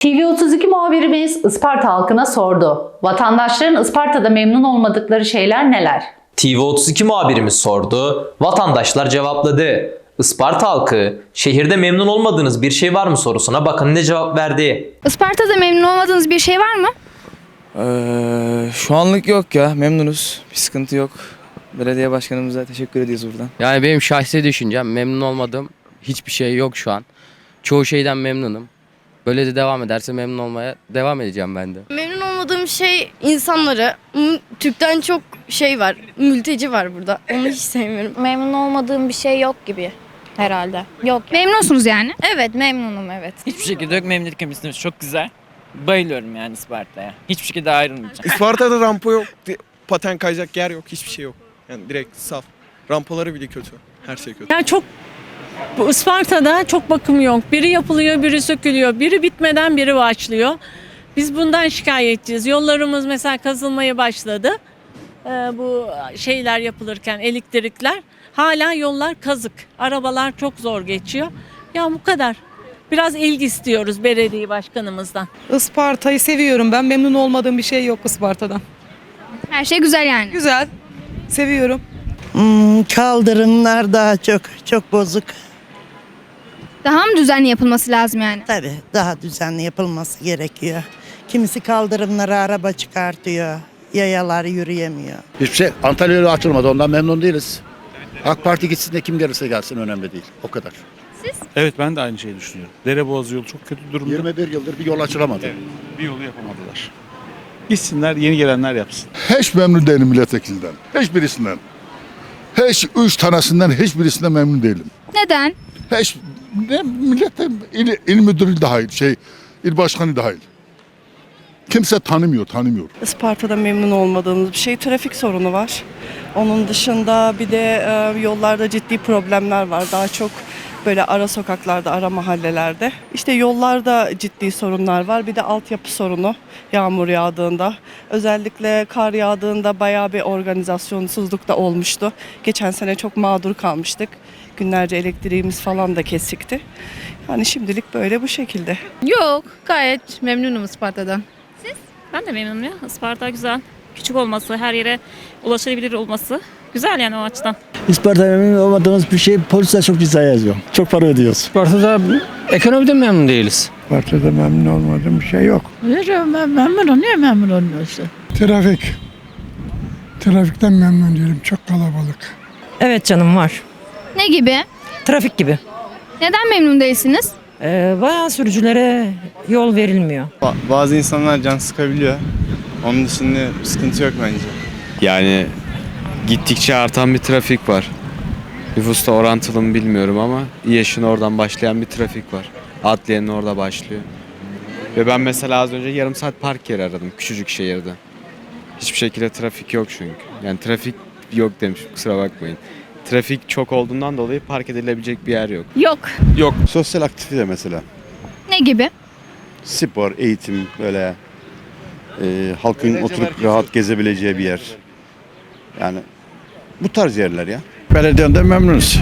TV32 muhabirimiz Isparta halkına sordu. Vatandaşların Isparta'da memnun olmadıkları şeyler neler? TV32 muhabirimiz sordu. Vatandaşlar cevapladı. Isparta halkı, şehirde memnun olmadığınız bir şey var mı sorusuna bakın ne cevap verdi. Isparta'da memnun olmadığınız bir şey var mı? Ee, şu anlık yok ya memnunuz. Bir sıkıntı yok. Belediye başkanımıza teşekkür ediyoruz buradan. Yani benim şahsi düşüncem memnun olmadığım hiçbir şey yok şu an. Çoğu şeyden memnunum. Böyle de devam ederse memnun olmaya devam edeceğim ben de. Memnun olmadığım şey insanları. Türk'ten çok şey var. Mülteci var burada. Onu hiç sevmiyorum. Memnun olmadığım bir şey yok gibi herhalde. Yok. Memnunsunuz yani. Evet memnunum evet. Hiçbir şekilde yok. Memnuniyet komisyonumuz çok güzel. Bayılıyorum yani Isparta'ya. Hiçbir şekilde ayrılmayacağım. Isparta'da rampa yok, paten kayacak yer yok, hiçbir şey yok. Yani direkt saf. Rampaları bile kötü. Her şey kötü. Yani çok bu Isparta'da çok bakım yok. Biri yapılıyor, biri sökülüyor. Biri bitmeden biri başlıyor. Biz bundan şikayetçiyiz. Yollarımız mesela kazılmaya başladı. Ee, bu şeyler yapılırken elektrikler hala yollar kazık. Arabalar çok zor geçiyor. Ya bu kadar. Biraz ilgi istiyoruz belediye başkanımızdan. Isparta'yı seviyorum. Ben memnun olmadığım bir şey yok Isparta'dan. Her şey güzel yani. Güzel. Seviyorum. Hmm, kaldırımlar daha çok çok bozuk. Daha mı düzenli yapılması lazım yani? Tabii daha düzenli yapılması gerekiyor. Kimisi kaldırımlara araba çıkartıyor. Yayalar yürüyemiyor. Hiçbir şey Antalya'ya açılmadı ondan memnun değiliz. AK Parti gitsin de kim gelirse gelsin önemli değil. O kadar. Evet ben de aynı şeyi düşünüyorum. Dereboğaz yolu çok kötü durumda. 21 yıldır bir yol açılamadı. Evet, bir yolu yapamadılar. Gitsinler yeni gelenler yapsın. Hiç memnun değilim milletvekilinden. Hiçbirisinden. Hiç üç tanesinden hiçbirisinden memnun değilim. Neden? Hiç ne millete il, il müdürü dahil şey il başkanı dahil. Kimse tanımıyor, tanımıyor. Isparta'da memnun olmadığımız bir şey trafik sorunu var. Onun dışında bir de e, yollarda ciddi problemler var. Daha çok böyle ara sokaklarda, ara mahallelerde. İşte yollarda ciddi sorunlar var. Bir de altyapı sorunu yağmur yağdığında. Özellikle kar yağdığında bayağı bir organizasyonsuzluk da olmuştu. Geçen sene çok mağdur kalmıştık. Günlerce elektriğimiz falan da kesikti. Yani şimdilik böyle bu şekilde. Yok. Gayet memnunum Isparta'dan. Ben de memnunum ya. Isparta güzel. Küçük olması, her yere ulaşılabilir olması güzel yani o açıdan. Isparta'da memnun olmadığımız bir şey polisler çok ceza yazıyor. Çok para ödüyoruz. Isparta'da ekonomide memnun değiliz. Parçada memnun olmadığım bir şey yok. Ben memnunum. Niye memnun olmuyorsun? Trafik. Trafikten memnun değilim. Çok kalabalık. Evet canım var. Ne gibi? Trafik gibi. Neden memnun değilsiniz? Ee, bayağı sürücülere yol verilmiyor. Bazı insanlar can sıkabiliyor. Onun dışında sıkıntı yok bence. Yani gittikçe artan bir trafik var. Nüfusta orantılı mı bilmiyorum ama İYEŞ'in oradan başlayan bir trafik var. Adliyenin orada başlıyor. Ve ben mesela az önce yarım saat park yeri aradım küçücük şehirde. Hiçbir şekilde trafik yok çünkü. Yani trafik yok demiş kusura bakmayın. Trafik çok olduğundan dolayı park edilebilecek bir yer yok. Yok. Yok. Sosyal aktivite mesela. Ne gibi? Spor, eğitim böyle e, halkın oturup rahat gezebileceği bir yer. Yani bu tarz yerler ya. Belediyeden memnunuz.